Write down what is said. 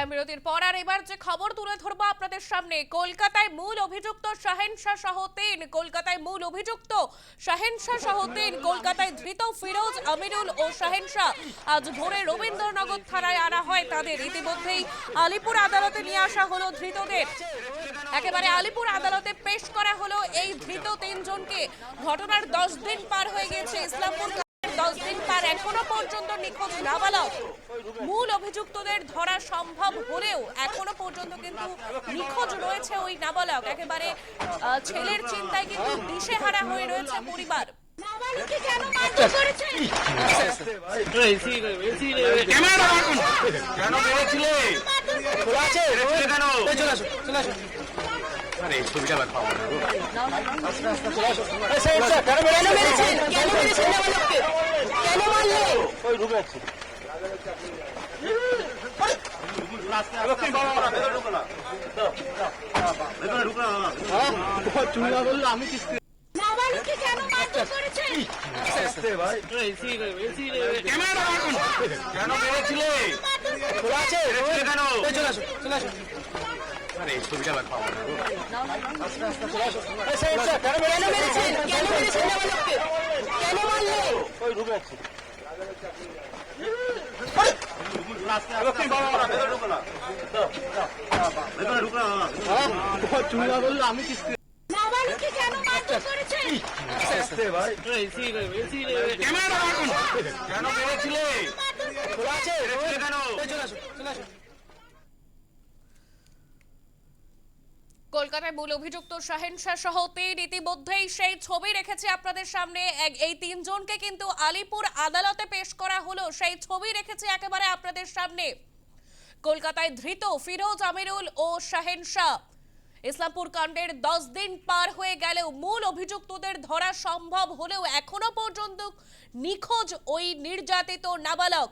নিলাম বিরতির পর আর এবার যে খবর তুলে ধরবো আপনাদের সামনে, কলকাতায় মূল অভিযুক্ত শাহেনশাহ সহ তিন, কলকাতায় মূল অভিযুক্ত শাহেনশাহ সহ তিন, কলকাতায় ধৃত ফিরোজ আমিরুল ও শাহেনশাহ। আজ ভোরে রবীন্দ্রনগর থানায় আনা হয় তাদের, ইতিমধ্যেই আলিপুর আদালতে নিয়ে আসা হলো ধৃতদের। একেবারে আলিপুর আদালতে পেশ করা হলো এই ধৃত তিনজনকে। ঘটনার দশ দিন পার হয়ে গেছে ইসলামপুর দশ দিন পার এখনও পর্যন্ত নিখোঁজ নাবালক। মূল অভিযুক্তদের ধরা সম্ভব হলেও এখনও পর্যন্ত কিন্তু নিখোঁজ রয়েছে ওই নাবালক। একেবারে ছেলের চিন্তায় কিন্তু দিশেহারা হয়ে রয়েছে পরিবার। এই ছবিটা কেন মারলে ওই কেন মেরেছেন? কেন মেরেছেন নাবালককে কেন মারলে ওই রুমে আছে নাবালিকা কেন মারধর করেছে? ক্যামেরা রাখুন মেরেছিলে খোলা আছে মেরেছিলে কেন চলে আসো চলে আসো কলকাতায় মূল অভিযুক্ত শাহেনশাহ সহ তিন ইতিমধ্যেই সেই ছবি রেখেছে আপনাদের সামনে। এই তিনজনকে কিন্তু আলিপুর আদালতে পেশ করা হলো। সেই ছবি রেখেছে একেবারে আপনাদের সামনে। কলকাতায় ধৃত ফিরোজ আমিরুল ও শাহেনশাহ। ইসলামপুর কাণ্ডের দশ দিন পার হয়ে গেলেও মূল অভিযুক্তদের ধরা সম্ভব হলেও এখনও পর্যন্ত নিখোঁজ ওই নির্যাতিত নাবালক।